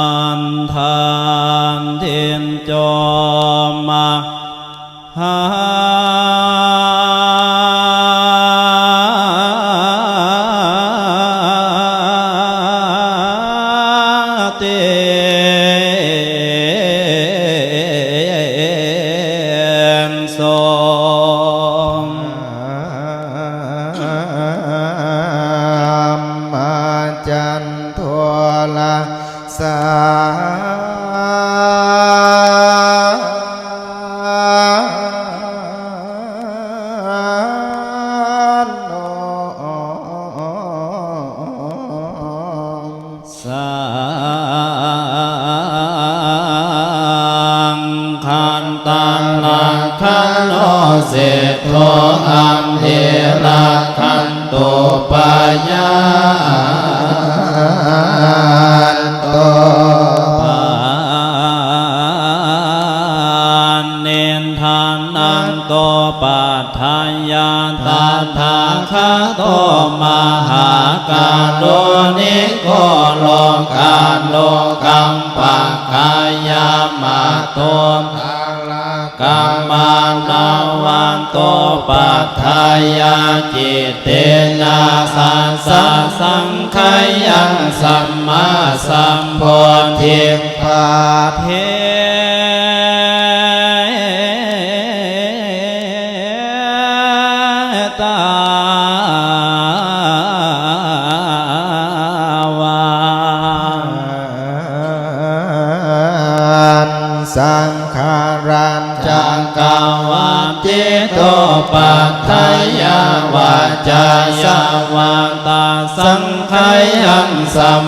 อันทานเทียนจอมมาหา ลักขะโนเสโทอัมเหระขันโตปายาโตปานเนนทานังโตปัฏฐายาตาทาคาโตมหาการโลนิโกโลกาโลกัมปะกายามาโตายาจิตเตนะสัสสะสังขยังสัมมาสัมโพธิภาเพ สัม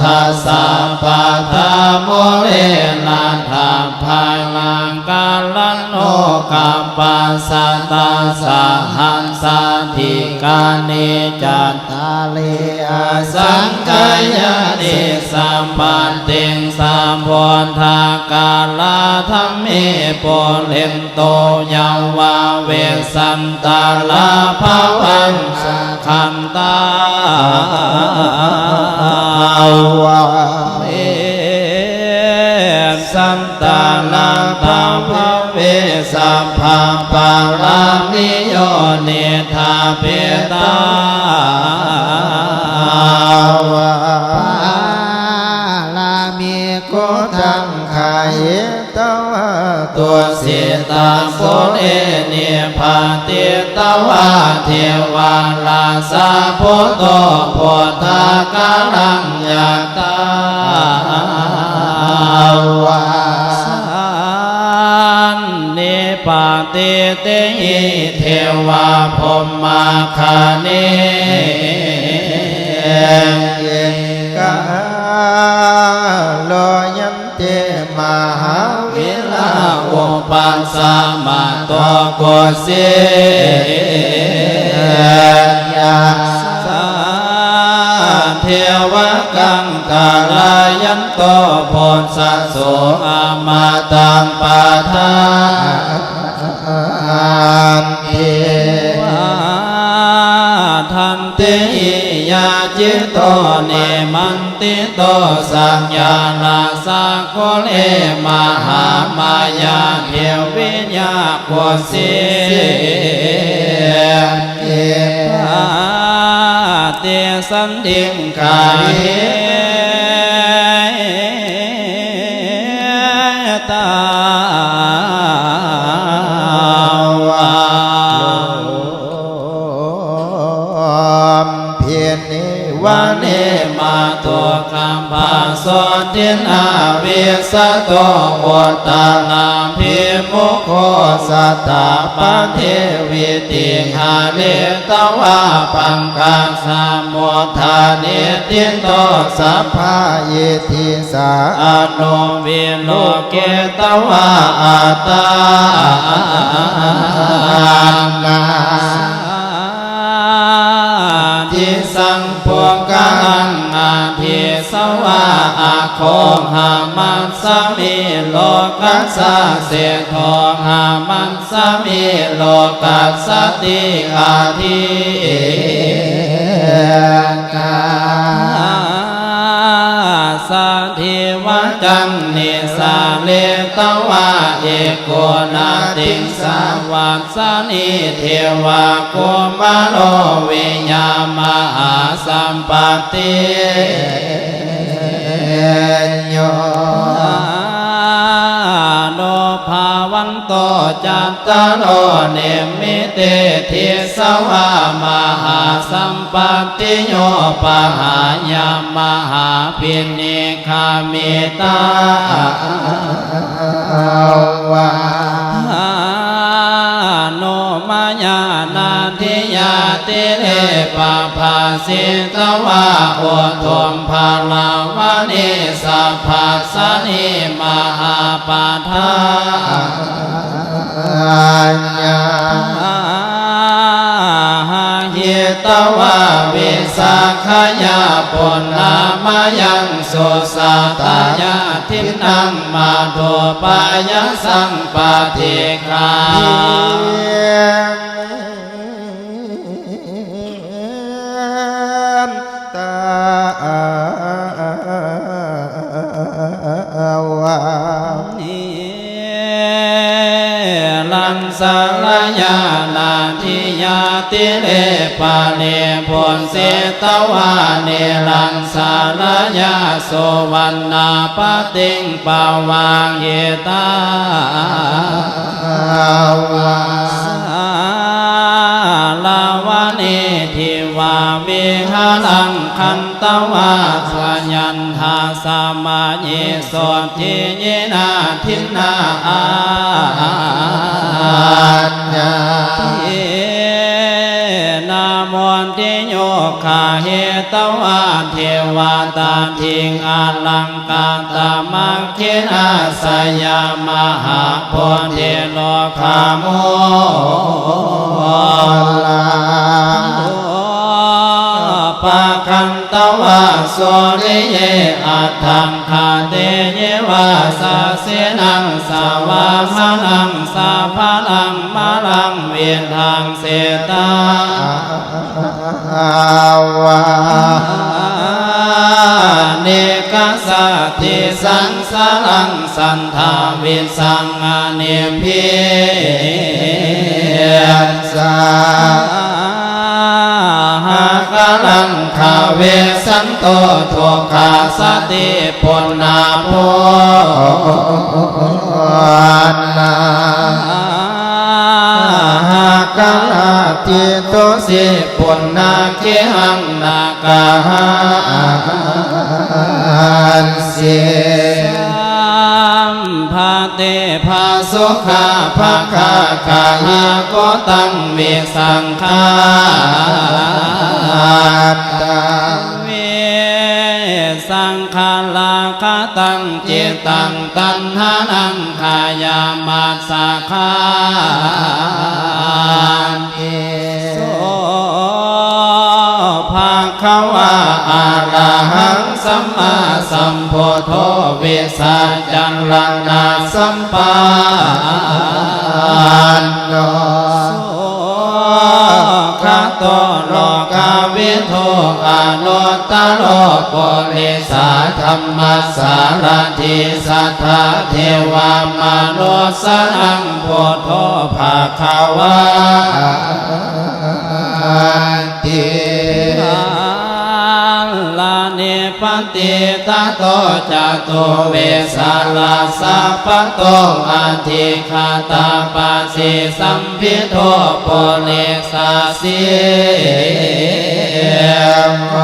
ทัสสะปะทาโมเลนะธาภาลังกาลโนกัปปัสสะตาสะหันสาธิกาเนจัตตาลีอาสังกายานิสัมปันติงสัมพุทากาลาธรรมิปุเรนโตยังวาเวสันตาลาภาวันสังคันตา วะเมสันตาลังธรรมเวสัพพะปารามิโยเนธาเปตา มีโกตังขายตวะตัวเสียตาโสเอเนพาติตวาเทวาลาสาโพโตโพธากาลังยาตาวาสันนิปาติเตหิเทวาพรหมาคาเนเยกา โลยันเตมหาวิลาลาอุปัสสมาโตโกเสยาสาเทวกังกาลายันโตโพสัสโสอามาตังปาทาอันเท จิตโตเนมันติโตสัญญาณาสาโกเลมหามายาเทวิญญาโคสิเกเตสันติงกาเฮตา สอนเทนาเวสโตโอตาลาภิมุโคสัตตาปเทวิติหาเลตวาปังกาสามุทาเนติโตสัพพาเยทิสาอนุวิโลเกตวาอัตตานาสาสังพวกกังอาทิ วะอาโคหามันสมิโลกัสสะเสโทหามันสมิโลกัสสติอาทิกาสัทธิวจังนิสาเลตวะเอโกนาติสาวัสนิเทวะโกมาโลวิญญามหาสัมปติ โยโนภาวันโตจัตตโรเนมิเตทิสวามหาสัมปติโยปหายามหาปินิคามิตาวาโนมายานาทิยา ติเรปะภาสิตวะโอทมภาลาวานิสัพพะสนิมหาปาทาอัญาหาหิตวะวิสาขยาปุณนามายังสุสาตายาทินังมาโดปายสังปฏิคา วานิลังสารยานาทิยาติเลปาเลพนเสตวาเนลังสารยาโสวันนาปติงปาวางเยตาวา คันตวาสยันทาสามาญิโสทิยินาทินาอาอัญญาทินามนทิโยคาเหตวาเทวาตาทิงอาลังกาตามังคินาสยามหาโพธิโลคาโมลา ตวะโสริเยอัตถังคาเตเยวาสาเสนังสาวามานังสาพาลังมาลังเวียนทางเสตาวาเนกสัตติสังสารังสันทาวิสังอเนพิส คาเวสันโตทุกขาสติปุณนาโพอันนาหาลาติโตสิปุณนาเกหังนากาหันเสสัมภาเตภาสุขาภาคาคาหาโกตังเวสังฆา ตังตัณหานังขายามาสาขาเอโสภาควาอาระหังสัมมาสัมโพธเวสัจังลังนาสัมปานโนโสคาโตโล วิโทอาโนตโลกุลิสาธรรมสารทิสัทธาเทวามนุสังพุทโธภาควาติ นติลานิปติตาโตจตุเวสาลาสัพพโตอาทิคาตาปัสสิสัมพิโทปุเลสาสิโม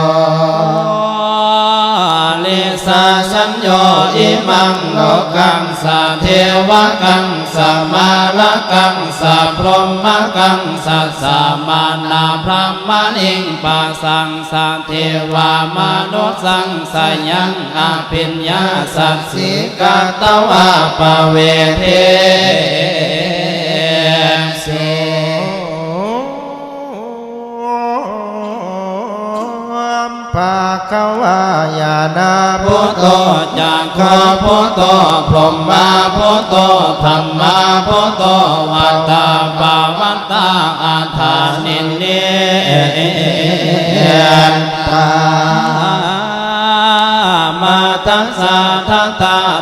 เลสาสัญโย อิมังโลกังสาเทวกังสมาลกังสาพรหมกังสัสสามานาพระมานิงปัสสังสาเทวามนุษย์สังสยังอาปิญญาสัสสิกาตวาปเวเทเส ภาควายานาพุทโธจากขอพุทโธพรหมาพุทโธธรรมาพุทโธวัตตาปาวัตตาอาธานินเนตามาตัสสะทะตา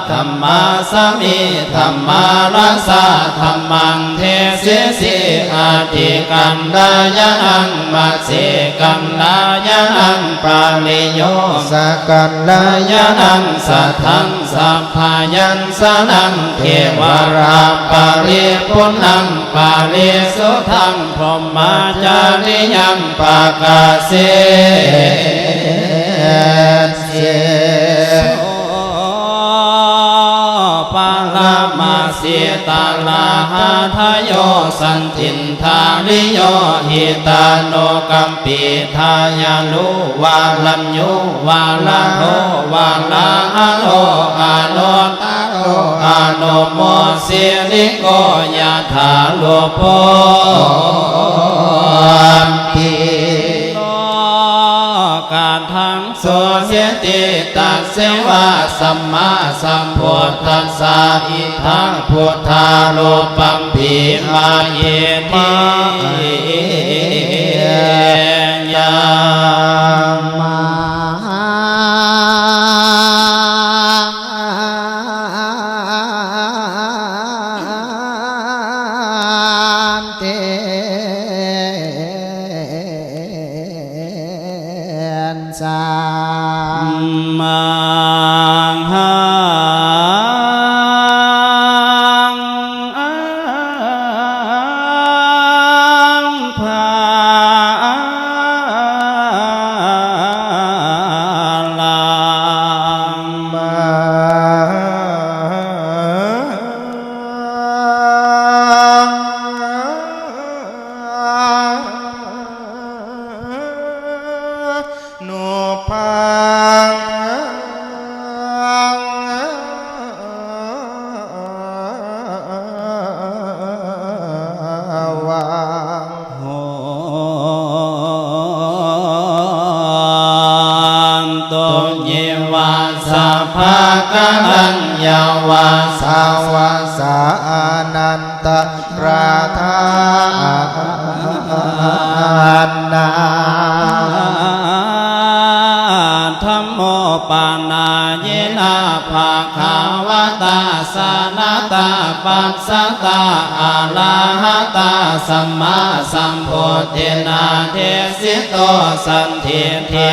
ธรรมาสมิธรรมารัสสะธรรมังเทเสสิอาทิกันดายะนังมัสสิกันดายะนังปาลิโยสกัลลายังสัทธังสัพพายัญสนังเทวราปาริปุณังปาริสุทังพรหมาจาริยังปากาเสเส จิตาลาหาทโยสันตินทาริโยหิตาโนกัมปีทายาลุวาลัญยุวาลาโทวาลาอโลอาโนตาโลอาโนโมสิริโกยาธาโลโปปี เสติตัสเสวะสัมมาสัมพุทธัสสะอิทังพุทธาโลปัมปีมาเยติยามา สัมมาสัมพุทธนาเทสิโตสันเทธิ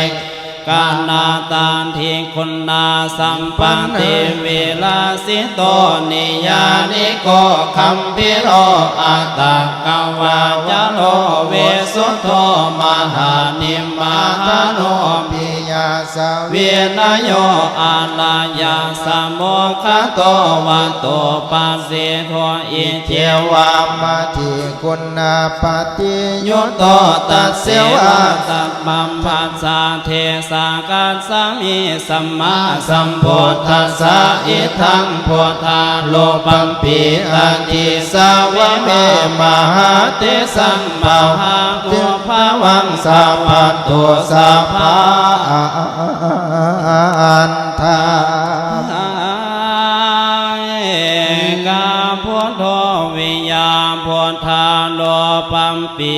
กานาตานทิคุณนาสัมปันติเวลาสิโตนิยานิโกคัมพิโรอัตตะกวาจโลเวสุโธมหานิมมหาโนปิยา สาเวียนโยอาลายาสโมคโตวัตโตปัสสิโทอิเทวามาทิคุณนาปฏิโยยุโตตัสเสวะตัมมัมปัสสะเทสากัสสามิสัมมาสัมพุทธัสสะอิทังพุทธาโลปัมปีอันติสาวะเมมหาเตสัมมาหากุภาวังสัพพตัวสัพพะอันทากาพุทโธวิญญาพุทธาโลปัมปี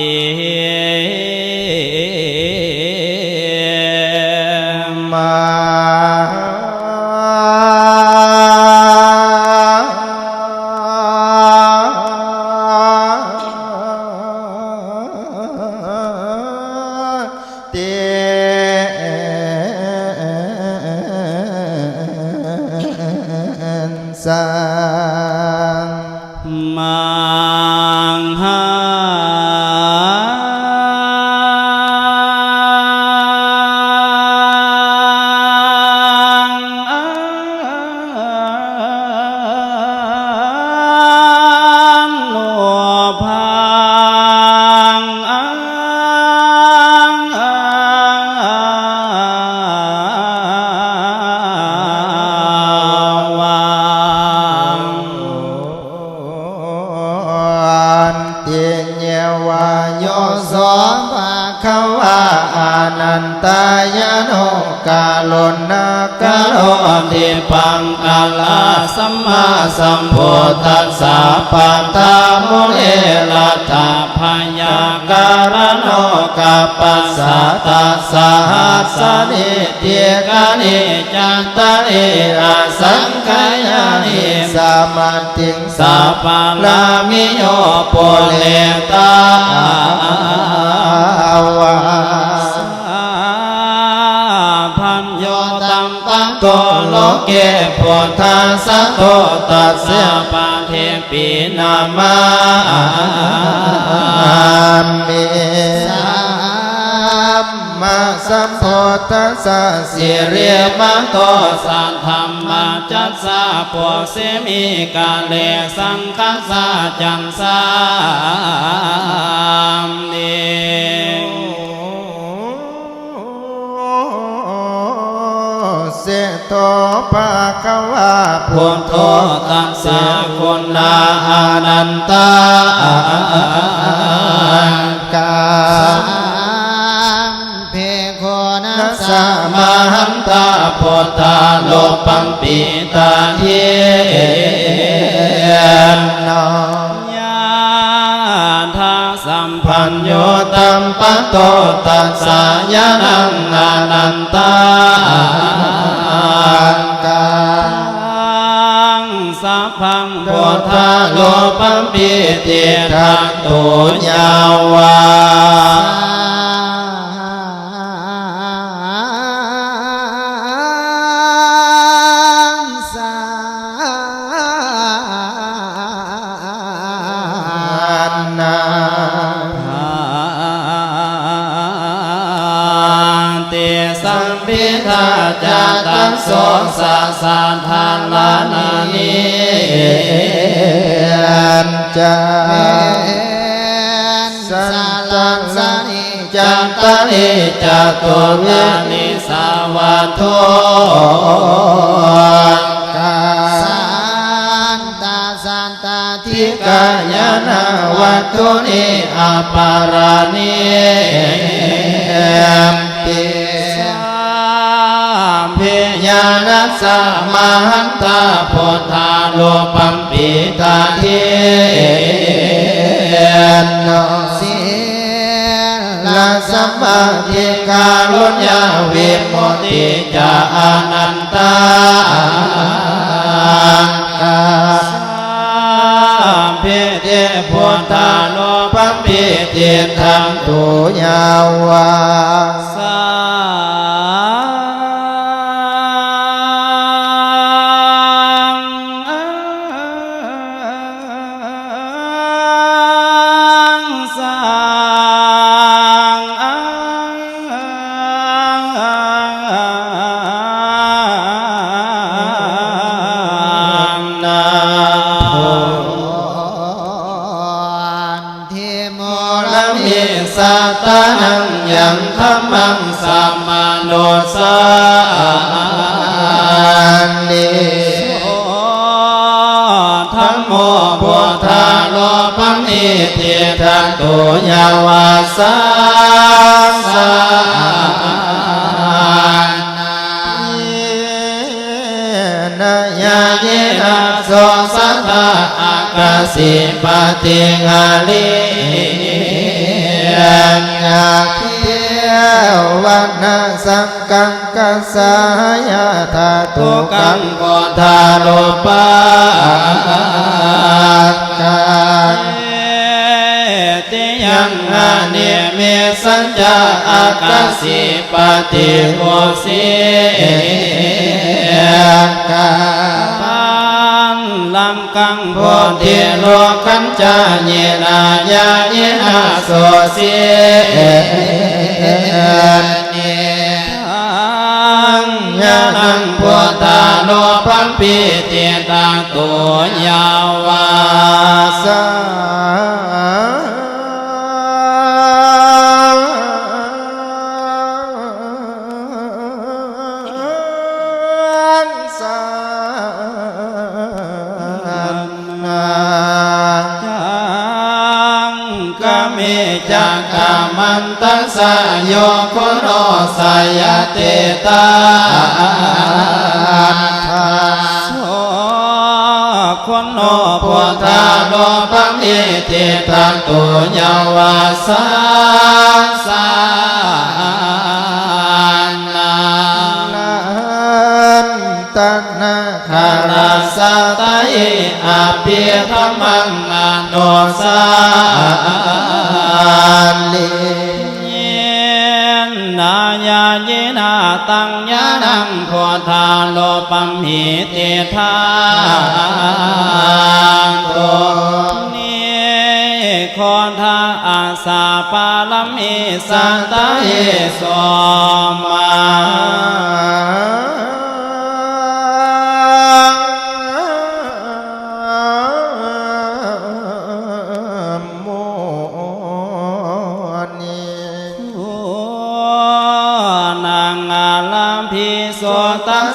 มาติงสัพพะลามิโยปุเรตาวาพันโยตัมปังโตโลเกพุทธาสะโตตัสสะปะเทปินามามิสัมมา สัมโพธัสสะสิริเรียมะโตสัทธรรมาจัสสะปวกเสมิกาเลสังคัสสะจันสามเนเสโตภะคะวะพุทโธตัสสะคุณนาอนันตา กา สะมาหันตาพุทธาโลปัมปิตาเทนนอยาทาสัมพันโยตัมปะโตตัสสะยานังอานันตานังสัพพังพุทธาโลปัมปิเตทังตุญาวา ตสัมพิทาจาตังสโสสะสาธานลานานิอันสันตังสานิจันตริจัตุลานิสาวัตโทกาสันตาสันตาทิกายนาวัตุนิอปารานิปิส หันตาพุทธาโลปัมปิตาเทนโนเสียลาสัมมาทิกาลุญญาวิมุติจาอนันตากามเพเทพุทธาโลปัมปิเตทังตุตุยาวา ยวาสังสานายายเยนะโสสัทธากสิปฏิงาลิอยากเที่ยววันนาสังกังกสายาธาตุกังกธาโลปา ยังาเนเมสัญจาอากาสิปฏิโกสิกาปันลังกังโพธิโลกัญจาเยนายาเยนาโสสิทังยานังพุทธาโลปัมปิเตตังตัวยาวาสา โยโคโนสยเตตาโสคนโนพุทธาโลปัมมิติทันตุยาวาสาสานานตันนาคาราสตายอาเปียธรรมังอโนสา ปั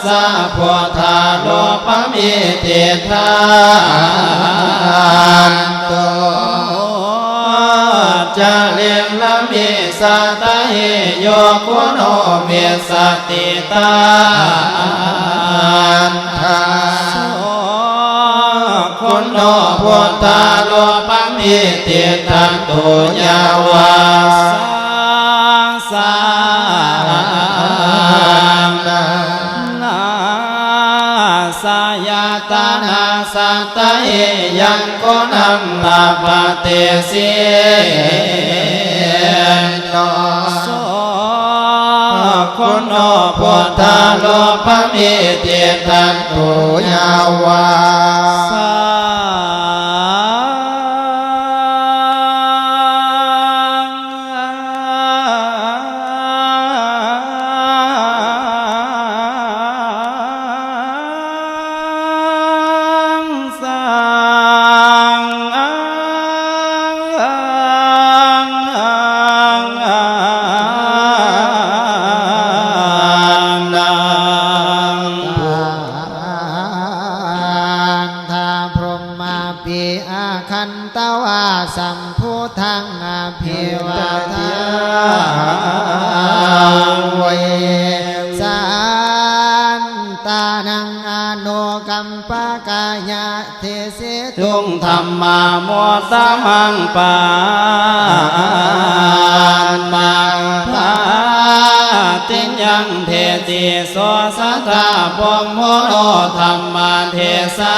สสะโพธาโลปมิติทานโตจะเลียงละมิสัตเหโยโคโนเมสติตานทาโสคนโนพุทธาโลปมิติทันตุยาวา กนังลาภเตเสโนโสคนโนพุทธาโลภมิติทันตุยาวา พุทธังอภิวาทาเวสันตานังอนุกัมปะกายะเทสิตุงธรรมาโมตะมังปานมังพาติญญังเทติโสสัทธาปมโมโนธรรมาเทสา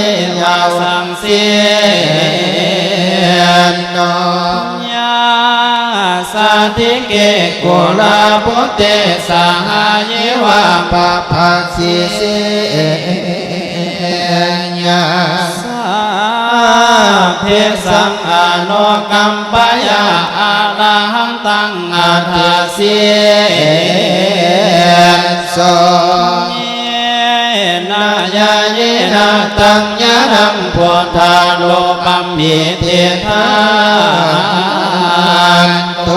ตะเยาสังเสียนนยาสาธิเกกุลาพุเตสหายวาปะภาสิเสญาสาเพสังอโนกัมปยาอาลาหังตังอาทาเสี ปัมมิเทธานโต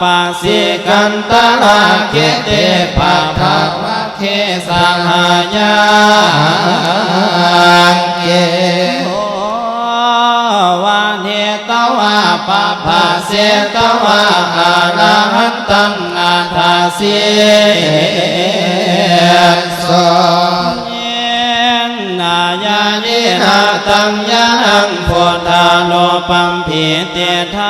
ปัสสิกันตลาเกเตปะภาวะเคสหายาเกโอวาเนตวาปะภาเสตวาอาราหันตังอาทาเส หาตังยังโพธาโลปัมพีเตทา